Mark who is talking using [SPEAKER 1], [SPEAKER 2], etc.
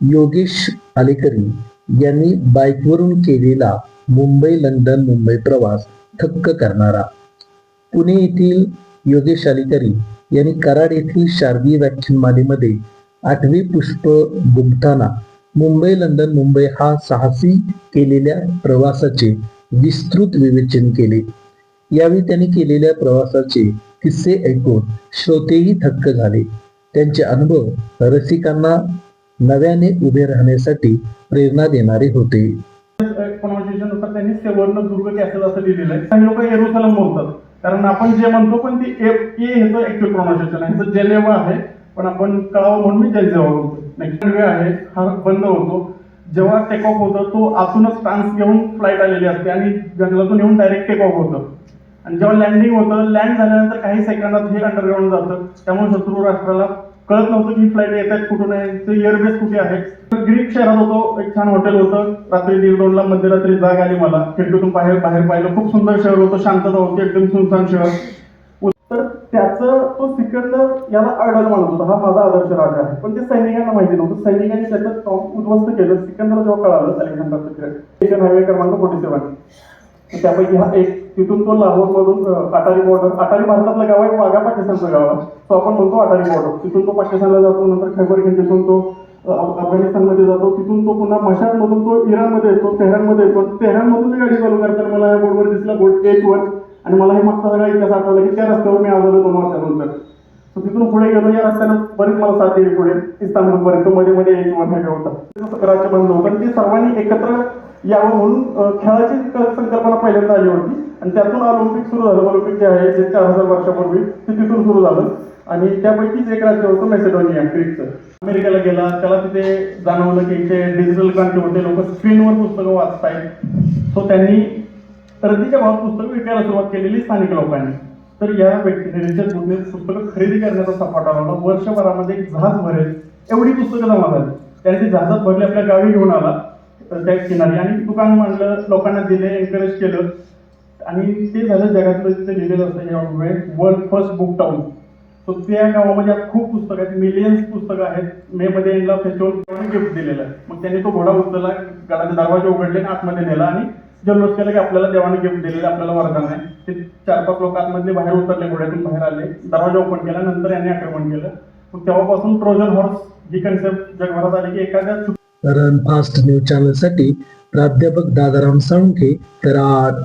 [SPEAKER 1] योगेश आलेकरी यांनी बाईकवरून केलेला मुंबई लंडन मुंबई प्रवास थक्क करणारा. पुणे येथील योगेश आलेकरी यांनी कराड येथील शारदीय व्याख्यानमालेमध्ये आठवे पुष्प गुंफताना मुंबई लंडन मुंबई हा साहसी केलेल्या प्रवासाचे विस्तृत विवेचन केले. यावेळी त्यांनी केलेल्या प्रवासाचे किस्से ऐकून श्रोतेही थक्क झाले. त्यांचे अनुभव रसिकांना नव्याने उभे राहण्यासाठी प्रेरणा देणारे होते.
[SPEAKER 2] त्यांनी सेवर्ण दुर्ग कॅसल असं लिहिलेलं आहे. काही लोक एरोसलम बोलतात. कारण आपण जे म्हणतो पण ती ए ए ह्याचं ऍक्च्युअल प्रोनाउन्सिएशन आहे. ह्याचं जेनेवा आहे. पण आपण कळावं म्हणून मी जेनेवा बोलतो नेक्स्ट वे आहे. हा बंद होतो. जेव्हा टेक ऑफ होतं तो आतूनच ट्रान्स घेऊन फ्लाईट आलेली असते आणि जंगलातून येऊन डायरेक्ट टेक ऑफ होतं. आणि जेव्हा लँडिंग होतं लँड झाल्यानंतर काही सेकंदात हे अंडरग्राऊंड जातं. त्यामुळे शत्रू राष्ट्राला कळत नव्हतं की फ्लाईट येत आहेत कुठून आहे एअरबेस कुठे आहे. ग्रीक शहरात होतो एक छान हॉटेल होतं. रात्री दीड दोनला मध्यरात्री जाग आली मला. खिडकीतून बाहेर बाहेर पाहिलं. खूप सुंदर शहर होतं शांतता होती एकदम सुनसान शहर. तर त्याचं तो सिकंदर याला आयडल मानत होता. हा माझा आदर्श राजा आहे. पण ते सैनिकांना माहिती नव्हतं. सैनिकांनी त्याचं टॉप उद्ध्वस्त केलं. सिकंदर जेव्हा कळालं अलेक्झांडर हायवे क्रमांक फोर्टी सेवन त्यापैकी हा एक तिथून तो लाहोर मधून अटारी बॉर्डर अटारी भारतातलं गाव आहे वाघा पाकिस्तानचं गाव आहे. तो आपण म्हणतो अटारी बॉर्डर तिथून तो पाकिस्तानला जातो नंतर खैबर खिंडीतून तो अफगाणिस्तानमध्ये जातो. तिथून तो पुन्हा मशादमधून तो इराणमध्ये येतो तेहरानमध्ये येतो. तेहरानमधून मी गाडी चालू करताना मला या बोर्डवर दिसला बोर्ड एच वन आणि मला हे मागचा सगळा इतिहास आठवला की त्या रस्त्यावर मी आलो दोन वर्षानंतर. So तिथून पुढे गेलो. या रस्त्यानं बरीच मला साथ दिली पुढे. इस्तानबुलपर्यंत मध्ये मध्ये एक वन हे होता. राज्य बंद होतं. ते सर्वांनी एकत्र यावं म्हणून खेळाची संकल्पना पहिल्यांदा आली होती. आणि त्यातून ऑलिम्पिक सुरू झालं. ऑलिम्पिक जे आहे जे चार हजार वर्षापूर्वी ते तिथून सुरू झालं. आणि त्यापैकीच एक राज्य होतं मॅसेडोनिया ग्रीकचं. अमेरिकेला गेला. त्याला तिथे जाणवलं की इथे डिजिटल क्रांती होते. लोक स्क्रीनवर पुस्तकं वाचतायत. सो त्यांनी रद्दीच्या भावात पुस्तकं विकायला सुरुवात केलेली स्थानिक लोकांनी. तर या व्यक्तीने रिचर्ड बुकने पुस्तकं खरेदी करण्याचा सपाटा लावला. वर्षभरामध्ये एक जहाज भरेल एवढी पुस्तकं जमा झाली. त्याने ती जहाजात भरली आपल्या गावी घेऊन आला. तर किनारी आणि दुकान मांडलं लोकांना दिले एनकरेज केलं. आणि ते झालं जगातलं तिथे लिहिलेलं असतं हे world first book town so त्या गावामध्ये खूप पुस्तकं आहेत. मिलियन्स पुस्तकं आहेत. मे मध्ये यांना फेस्टिवल गिफ्ट दिलेलं आहे. मग त्यांनी तो घोडा उचलला गडाचे दरवाजे उघडले आतमध्ये नेला आणि जल्लोष केलं की आपल्याला देवाने गिफ्ट दिलेलं आपल्याला वरदान आहे. ते चार पाच लोक आतमधले बाहेर उतरले घोड्यातून बाहेर आले. दरवाजा ओपन केला. नंतर यांनी आक्रमण केलं. मग तेव्हापासून ट्रोजन हॉर्स ही कन्सेप्ट जगभरात आली की एखाद्या
[SPEAKER 1] रन फास्ट न्यूज चॅनलसाठी प्राध्यापक दादाराम साळुंखे कराड